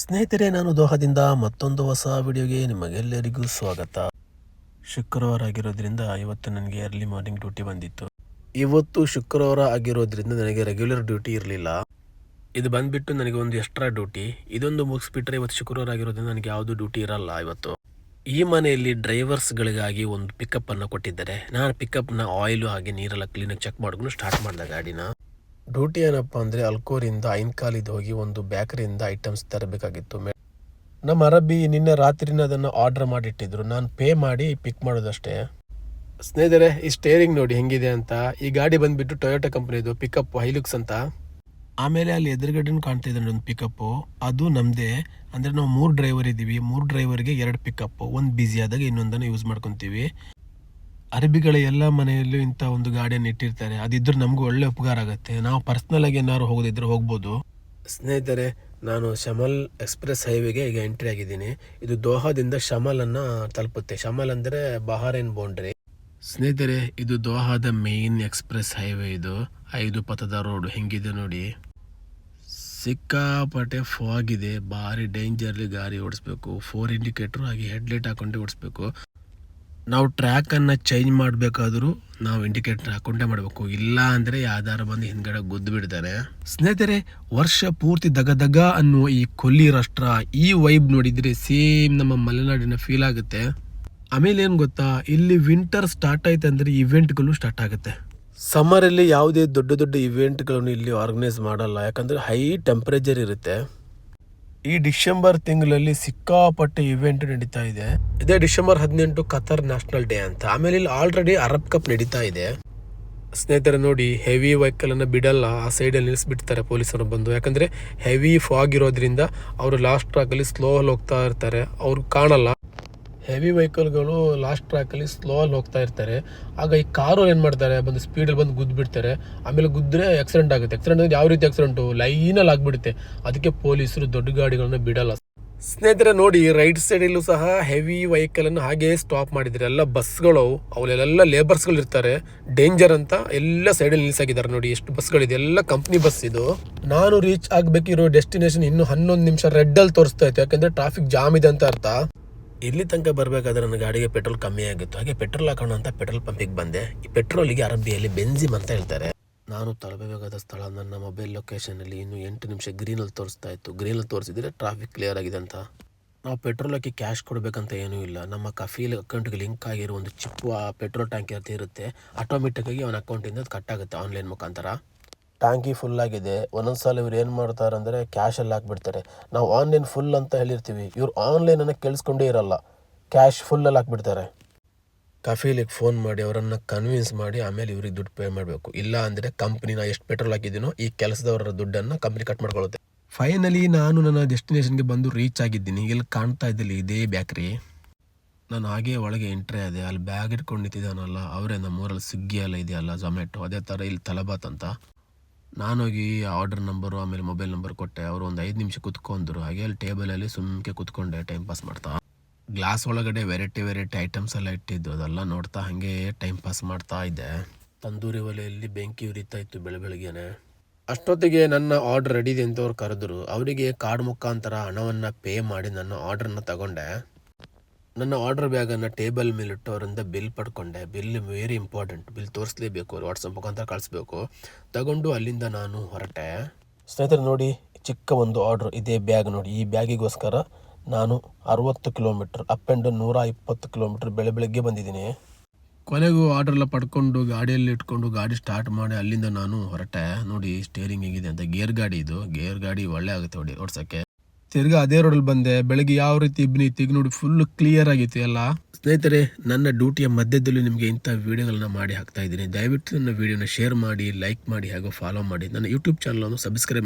ಸ್ನೇಹಿತರೆ, ನಾನು ದೋಹದಿಂದ ಮತ್ತೊಂದು ಹೊಸ ವಿಡಿಯೋಗೆ ನಿಮಗೆಲ್ಲರಿಗೂ ಸ್ವಾಗತ. ಶುಕ್ರವಾರ ಆಗಿರೋದ್ರಿಂದ ಇವತ್ತು ನನಗೆ ಅರ್ಲಿ ಮಾರ್ನಿಂಗ್ ಡ್ಯೂಟಿ ಬಂದಿತ್ತು. ಇವತ್ತು ಶುಕ್ರವಾರ ಆಗಿರೋದ್ರಿಂದ ನನಗೆ ರೆಗ್ಯುಲರ್ ಡ್ಯೂಟಿ ಇರಲಿಲ್ಲ. ಇದು ಬಂದ್ಬಿಟ್ಟು ನನಗೆ ಒಂದು ಎಕ್ಸ್ಟ್ರಾ ಡ್ಯೂಟಿ ಇದೊಂದು ಮುಗಿಸ್ಬಿಟ್ರೆ ಇವತ್ತು ಶುಕ್ರವಾರ ಆಗಿರೋದ್ರಿಂದ ನನಗೆ ಯಾವುದು ಡ್ಯೂಟಿ ಇರಲ್ಲ ಇವತ್ತು. ಈ ಮನೆಯಲ್ಲಿ ಡ್ರೈವರ್ಸ್ಗಳಿಗಾಗಿ ಒಂದು ಪಿಕಪ್ ಅನ್ನು ಕೊಟ್ಟಿದ್ದಾರೆ. ನಾನು ಪಿಕಪ್ನ ಆಯಿಲು ಹಾಗೆ ನೀರೆಲ್ಲ ಕ್ಲೀನಾಗಿ ಚೆಕ್ ಮಾಡ್ಕೊಂಡು ಸ್ಟಾರ್ಟ್ ಮಾಡಿದೆ ಗಾಡಿನ. ಡ್ಯೂಟಿ ಏನಪ್ಪ ಅಂದರೆ ಅಲ್ಕೋರಿಂದ ಐನ್ಕಾಲಿದ್ದು ಹೋಗಿ ಒಂದು ಬೇಕರಿಯಿಂದ ಐಟಮ್ಸ್ ತರಬೇಕಾಗಿತ್ತು. ಮೇ ನಮ್ಮ ಅರಬ್ಬಿ ನಿನ್ನೆ ರಾತ್ರಿನ ಅದನ್ನು ಆರ್ಡರ್ ಮಾಡಿಟ್ಟಿದ್ರು. ನಾನು ಪೇ ಮಾಡಿ ಪಿಕ್ ಮಾಡೋದಷ್ಟೇ. ಸ್ನೇಹಿತರೆ, ಈ ಸ್ಟೇರಿಂಗ್ ನೋಡಿ ಹೆಂಗಿದೆ ಅಂತ. ಈ ಗಾಡಿ ಬಂದ್ಬಿಟ್ಟು ಟೊಯೋಟಾ ಕಂಪ್ನಿದು ಪಿಕಪ್ ಹೈಲುಕ್ಸ್ ಅಂತ. ಆಮೇಲೆ ಅಲ್ಲಿ ಎದುರುಗಡೆನೂ ಕಾಣ್ತಾ ಇದೆ ಒಂದು ಪಿಕಪ್ಪು ಅದು ನಮ್ಮದೇ ಅಂದರೆ ನಾವು ಮೂರು ಡ್ರೈವರ್ ಇದ್ದೀವಿ. ಮೂರು ಡ್ರೈವರ್ಗೆ ಎರಡು ಪಿಕಪ್ಪು ಒಂದು ಬ್ಯುಸಿ ಆದಾಗ ಇನ್ನೊಂದನ್ನು ಯೂಸ್ ಮಾಡ್ಕೊತೀವಿ. ಅರಬಿಗಳ ಎಲ್ಲ ಮನೆಯಲ್ಲೂ ಇಂಥ ಒಂದು ಗಾಡಿಯನ್ನು ಇಟ್ಟಿರ್ತಾರೆ. ಅದಿದ್ರೆ ನಮಗೂ ಒಳ್ಳೆ ಉಪಕಾರ ಆಗುತ್ತೆ. ನಾವು ಪರ್ಸ್ನಲ್ ಆಗಿ ಏನಾದ್ರು ಹೋಗೋದಿದ್ರೆ ಹೋಗ್ಬೋದು. ಸ್ನೇಹಿತರೆ ನಾನು ಶಮಲ್ ಎಕ್ಸ್ಪ್ರೆಸ್ ಹೈವೇಗೆ ಈಗ ಎಂಟ್ರಿ ಆಗಿದ್ದೀನಿ. ಇದು ದೋಹಾದಿಂದ ಶಮಲನ್ನು ತಲುಪುತ್ತೆ. ಶಮಲ್ ಅಂದರೆ ಬಹಾರೇನ್ ಬೌಂಡ್ರಿ? ಸ್ನೇಹಿತರೆ ಇದು ದೋಹಾದ ಮೇನ್ ಎಕ್ಸ್ಪ್ರೆಸ್ ಹೈವೇ ಇದು. ಐದು ಪಥದ ರೋಡ್. ಹೆಂಗಿದೆ ನೋಡಿ. ಸಿಕ್ಕಾಪಟ್ಟೆ ಫಾಗ್ ಇದೆ. ಭಾರಿ ಡೇಂಜರ್ಲಿ ಗಾಡಿ ಓಡಿಸ್ಬೇಕು. ಫೋರ್ ಇಂಡಿಕೇಟ್ರು ಹಾಗೆ ಹೆಡ್ಲೈಟ್ ಹಾಕೊಂಡು ಓಡಿಸ್ಬೇಕು. ನಾವು ಟ್ರ್ಯಾಕನ್ನು ಚೇಂಜ್ ಮಾಡಬೇಕಾದ್ರೂ ನಾವು ಇಂಡಿಕೇಟರ್ ಹಾಕೊಂಡೇ ಮಾಡಬೇಕು. ಇಲ್ಲ ಅಂದರೆ ಯಾವ್ದಾರು ಬಂದು ಹಿಂದ್ಗಡೆ ಗುದ್ದು ಬಿಡ್ತಾರೆ. ಸ್ನೇಹಿತರೆ, ವರ್ಷ ಪೂರ್ತಿ ದಗದಗ ದಗ ಅನ್ನುವ ಈ ಕೊಲ್ಲಿ ರಾಷ್ಟ್ರ ಈ ವೈಬ್ ನೋಡಿದರೆ ಸೇಮ್ ನಮ್ಮ ಮಲೆನಾಡಿನ ಫೀಲ್ ಆಗುತ್ತೆ. ಆಮೇಲೆ ಏನು ಗೊತ್ತಾ? ಇಲ್ಲಿ ವಿಂಟರ್ ಸ್ಟಾರ್ಟ್ ಆಯ್ತು ಅಂದರೆ ಇವೆಂಟ್ಗಳು ಸ್ಟಾರ್ಟ್ ಆಗುತ್ತೆ. ಸಮ್ಮರಲ್ಲಿ ಯಾವುದೇ ದೊಡ್ಡ ದೊಡ್ಡ ಇವೆಂಟ್ಗಳನ್ನು ಇಲ್ಲಿ ಆರ್ಗನೈಸ್ ಮಾಡಲ್ಲ. ಯಾಕಂದರೆ ಹೈ ಟೆಂಪ್ರೇಚರ್ ಇರುತ್ತೆ. ಈ ಡಿಸೆಂಬರ್ ತಿಂಗಳಲ್ಲಿ ಸಿಕ್ಕಾಪಟ್ಟೆ ಇವೆಂಟ್ ನಡೀತಾ ಇದೆ. ಇದೇ ಡಿಸೆಂಬರ್ ಹದಿನೆಂಟು ಕತರ್ ನ್ಯಾಷನಲ್ ಡೇ ಅಂತ. ಆಮೇಲೆ ಇಲ್ಲಿ ಆಲ್ರೆಡಿ ಅರಬ್ ಕಪ್ ನಡೀತಾ ಇದೆ. ಸ್ನೇಹಿತರೆ ನೋಡಿ ಹೆವಿ ವೆಹಿಕಲ್ ಅನ್ನು ಬಿಡಲ್ಲ. ಆ ಸೈಡಲ್ಲಿ ನಿಲ್ಲಿಸ್ಬಿಡ್ತಾರೆ ಪೊಲೀಸರು ಬಂದು. ಯಾಕಂದ್ರೆ ಹೆವಿ ಫಾಗ್ ಇರೋದ್ರಿಂದ ಅವರು ಲಾಸ್ಟ್ ಟ್ರ್ಯಾಕಲ್ಲಿ ಸ್ಲೋ ಅಲ್ಲಿ ಹೋಗ್ತಾ ಇರ್ತಾರೆ. ಅವ್ರು ಕಾಣಲ್ಲ. ಹೆವಿ ವೆಹಿಕಲ್ಗಳು ಲಾಸ್ಟ್ ಟ್ರ್ಯಾಕಲ್ಲಿ ಸ್ಲೋ ಅಲ್ಲಿ ಹೋಗ್ತಾ ಇರ್ತಾರೆ. ಆಗ ಈ ಕಾರು ಏನು ಮಾಡ್ತಾರೆ? ಬಂದು ಸ್ಪೀಡಲ್ಲಿ ಬಂದು ಗುದ್ದು ಬಿಡ್ತಾರೆ ಆಮೇಲೆ ಗುದ್ದರೆ ಆಕ್ಸಿಡೆಂಟ್ ಆಗುತ್ತೆ. ಆಕ್ಸಿಡೆಂಟ್ ಅಂದರೆ ಯಾವ ರೀತಿ ಆಕ್ಸಿಡೆಂಟು ಲೈನಲ್ಲಿ ಆಗಿಬಿಡುತ್ತೆ. ಅದಕ್ಕೆ ಪೊಲೀಸರು ದೊಡ್ಡ ಗಾಡಿಗಳನ್ನ ಬಿಡಲ್ಲ. ಸ್ನೇಹಿತರೆ, ನೋಡಿ, ರೈಟ್ ಸೈಡಲ್ಲೂ ಸಹ ಹೆವಿ ವೆಹಿಕಲನ್ನು ಹಾಗೆ ಸ್ಟಾಪ್ ಮಾಡಿದ್ದಾರೆ. ಎಲ್ಲ ಬಸ್ಗಳು, ಅವಲ್ಲೆಲ್ಲ ಲೇಬರ್ಸ್ಗಳು ಇರ್ತಾರೆ. ಡೇಂಜರ್ ಅಂತ ಎಲ್ಲ ಸೈಡಲ್ಲಿ ನಿಲ್ಸಾಕಿದ್ದಾರೆ. ನೋಡಿ, ಎಷ್ಟು ಬಸ್ಗಳಿದೆ. ಎಲ್ಲ ಕಂಪ್ನಿ ಬಸ್ ಇದು. ನಾನು ರೀಚ್ ಆಗಬೇಕಿರೋ ಡೆಸ್ಟಿನೇಷನ್ ಇನ್ನು ಹನ್ನೊಂದು ನಿಮಿಷ ರೆಡ್ ಅಲ್ಲಿ ತೋರಿಸ್ತಾ ಇತ್ತು. ಯಾಕಂದ್ರೆ ಟ್ರಾಫಿಕ್ ಜಾಮ್ ಇದೆ ಅಂತ ಅರ್ಥ. ಇಲ್ಲಿ ತನಕ ಬರಬೇಕಾದ್ರೆ ನನ್ನ ಗಾಡಿಗೆ ಪೆಟ್ರೋಲ್ ಕಮ್ಮಿ ಆಗಿತ್ತು. ಹಾಗೆ ಪೆಟ್ರೋಲ್ ಹಾಕೋಣ ಅಂತ ಪೆಟ್ರೋಲ್ ಪಂಪಿಗೆ ಬಂದೆ. ಈ ಪೆಟ್ರೋಲಿಗೆ ಅರಬಿಯಲ್ಲಿ ಬೆಂಜಿಮ್ ಅಂತ ಹೇಳ್ತಾರೆ. ನಾನು ತಲುಪಬೇಕಾದ ಸ್ಥಳ ನನ್ನ ಮೊಬೈಲ್ ಲೊಕೇಶನಲ್ಲಿ ಇನ್ನು ಎಂಟು ನಿಮಿಷ ಗ್ರೀನಲ್ಲಿ ತೋರಿಸ್ತಾ ಇತ್ತು. ಗ್ರೀನಲ್ಲಿ ತೋರಿಸಿದ್ರೆ ಟ್ರಾಫಿಕ್ ಕ್ಲಿಯರ್ ಆಗಿದೆ ಅಂತ. ನಾವು ಪೆಟ್ರೋಲ್ ಹಾಕಿ ಕ್ಯಾಶ್ ಕೊಡಬೇಕಂತ ಏನೂ ಇಲ್ಲ. ನಮ್ಮ ಕಫೀಲ್ ಅಕೌಂಟ್ಗೆ ಲಿಂಕ್ ಆಗಿರೋ ಒಂದು ಚಿಪ್ಪು ಆ ಪೆಟ್ರೋಲ್ ಟ್ಯಾಂಕ್ ಇರುತ್ತೆ. ಆಟೋಮೆಟಿಕ್ಕಾಗಿ ಅವನ ಅಕೌಂಟಿಂದ ಅದು ಕಟ್ ಆಗುತ್ತೆ ಆನ್ಲೈನ್ ಮುಖಾಂತರ. ಟ್ಯಾಂಕಿ ಫುಲ್ ಆಗಿದೆ. ಒಂದೊಂದು ಸಲ ಇವ್ರು ಏನು ಮಾಡ್ತಾರೆ ಅಂದರೆ ಕ್ಯಾಶಲ್ಲಿ ಹಾಕ್ಬಿಡ್ತಾರೆ. ನಾವು ಆನ್ಲೈನ್ ಫುಲ್ ಅಂತ ಹೇಳಿರ್ತೀವಿ. ಇವ್ರು ಆನ್ಲೈನನ್ನು ಕೇಳಿಸ್ಕೊಂಡೇ ಇರಲ್ಲ. ಕ್ಯಾಶ್ ಫುಲ್ಲಲ್ಲಿ ಹಾಕ್ಬಿಡ್ತಾರೆ. ಕಫೀಲಿಗೆ ಫೋನ್ ಮಾಡಿ ಅವರನ್ನು ಕನ್ವಿನ್ಸ್ ಮಾಡಿ ಆಮೇಲೆ ಇವ್ರಿಗೆ ದುಡ್ಡು ಪೇ ಮಾಡಬೇಕು. ಇಲ್ಲ ಅಂದರೆ ಕಂಪ್ನಿನ ಎಷ್ಟು ಪೆಟ್ರೋಲ್ ಹಾಕಿದ್ದೀನೋ ಈ ಕೆಲಸದವರ ದುಡ್ಡನ್ನು ಕಂಪ್ನಿ ಕಟ್ ಮಾಡ್ಕೊಳ್ಳುತ್ತೆ ಫೈನಲಿ ನಾನು ನನ್ನ ಡೆಸ್ಟಿನೇಷನ್ಗೆ ಬಂದು ರೀಚ್ ಆಗಿದ್ದೀನಿ. ಇಲ್ಲಿ ಕಾಣ್ತಾ ಇದ್ದಿಲ್ಲ ಇದೇ ಬ್ಯಾಕ್ರಿ ನಾನು ಹಾಗೆ ಒಳಗೆ ಎಂಟ್ರಿ ಆದೆ. ಅಲ್ಲಿ ಬ್ಯಾಗ್ ಇಟ್ಕೊಂಡು ನಿಂತಿದ್ದಾನಲ್ಲ ಅವರೇ ನಮ್ಮೂರಲ್ಲಿ ಸ್ವಿಗ್ಗಿ ಎಲ್ಲ ಇದೆಯಲ್ಲ ಝೊಮ್ಯಾಟೊ ಅದೇ ಥರ ಇಲ್ಲಿ ತಲಬಾತ್ ಅಂತ. ನಾನೋಗಿ ಆರ್ಡರ್ ನಂಬರು ಆಮೇಲೆ ಮೊಬೈಲ್ ನಂಬರ್ ಕೊಟ್ಟೆ. ಅವರು ಒಂದು ಐದು ನಿಮಿಷ ಕುತ್ಕೊಂಡ್ರು. ಹಾಗೆ ಅಲ್ಲಿ ಟೇಬಲಲ್ಲಿ ಸುಮ್ಮನೆ ಕುತ್ಕೊಂಡೆ ಟೈಮ್ ಪಾಸ್ ಮಾಡ್ತಾ. ಗ್ಲಾಸ್ ಒಳಗಡೆ ವೆರೈಟಿ ವೆರೈಟಿ ಐಟಮ್ಸ್ ಎಲ್ಲ ಇಟ್ಟಿದ್ದು. ಅದೆಲ್ಲ ನೋಡ್ತಾ ಹಾಗೆ ಟೈಮ್ ಪಾಸ್ ಮಾಡ್ತಾ ಇದ್ದೆ. ತಂದೂರಿ ಒಲೆಯಲ್ಲಿ ಬೆಂಕಿ ಉರಿತಾ ಇತ್ತು ಬೆಳೆ ಬೆಳಗ್ಗೆನೆ. ಅಷ್ಟೊತ್ತಿಗೆ ನನ್ನ ಆರ್ಡರ್ ರೆಡಿ ಇದೆ ಅಂತ ಅವ್ರು ಕರೆದ್ರು. ಅವರಿಗೆ ಕಾರ್ಡ್ ಮುಖಾಂತರ ಹಣವನ್ನು ಪೇ ಮಾಡಿ ನನ್ನ ಆರ್ಡ್ರನ್ನ ತಗೊಂಡೆ. ನನ್ನ ಆರ್ಡರ್ ಬ್ಯಾಗನ್ನು ಟೇಬಲ್ ಮೇಲಿಟ್ಟು ಅವರಿಂದ ಬಿಲ್ ಪಡ್ಕೊಂಡೆ ಬಿಲ್ ವೆರಿ ಇಂಪಾರ್ಟೆಂಟ್ ಬಿಲ್ ತೋರಿಸ್ಲೇಬೇಕು ವಾಟ್ಸಪ್ ಮುಖಾಂತರ ಕಳಿಸ್ಬೇಕು. ತಗೊಂಡು ಅಲ್ಲಿಂದ ನಾನು ಹೊರಟೆ. ಸ್ನೇಹಿತರೆ ನೋಡಿ, ಚಿಕ್ಕ ಒಂದು ಆರ್ಡ್ರ್ ಇದೇ ಬ್ಯಾಗ್ ನೋಡಿ. ಈ ಬ್ಯಾಗಿಗೋಸ್ಕರ ನಾನು ಅರುವತ್ತು ಕಿಲೋಮೀಟ್ರ್ ಅಪ್ ಆ್ಯಂಡ್ ನೂರ ಇಪ್ಪತ್ತು ಕಿಲೋಮೀಟ್ರ್ ಬೆಳೆ ಬೆಳಗ್ಗೆ ಬಂದಿದ್ದೀನಿ. ಕೊನೆಗೂ ಆರ್ಡ್ರೆಲ್ಲ ಪಡ್ಕೊಂಡು, ಗಾಡಿಯಲ್ಲಿ ಇಟ್ಕೊಂಡು, ಗಾಡಿ ಸ್ಟಾರ್ಟ್ ಮಾಡಿ ಅಲ್ಲಿಂದ ನಾನು ಹೊರಟೆ. ನೋಡಿ ಸ್ಟೇರಿಂಗ್ ಹೇಗಿದೆ ಅಂತ ಗೇರ್ ಗಾಡಿ ಇದು. ಗೇರ್ ಗಾಡಿ ಒಳ್ಳೆ ಆಗುತ್ತೆ ನೋಡಿ, ಓಡ್ಸಕ್ಕೆ. ತಿರ್ಗಾ ಅದೇ ರೋಡಲ್ಲಿ ಬಂದೆ, ಬೆಳಗ್ಗೆ ಯಾವ ರೀತಿ ಇಬ್ಬನಿ ತೆಗ್ ನೋಡಿ ಫುಲ್ ಕ್ಲಿಯರ್ ಆಗಿತ್ತು ಎಲ್ಲ. ಸ್ನೇಹಿತರೆ, ನನ್ನ ಡ್ಯೂಟಿಯ ಮಧ್ಯದಲ್ಲಿ ನಿಮಗೆ ಇಂಥ ವಿಡಿಯೋಗಳನ್ನ ಮಾಡಿ ಹಾಕ್ತಾ ಇದ್ದೀನಿ. ದಯವಿಟ್ಟು ನನ್ನ ವಿಡಿಯೋನ ಶೇರ್ ಮಾಡಿ ಲೈಕ್ ಮಾಡಿ ಹಾಗೂ ಫಾಲೋ ಮಾಡಿ. ನನ್ನ ಯೂಟ್ಯೂಬ್ ಚಾನಲನ್ನು ಸಬ್ಸ್ಕ್ರೈಬ್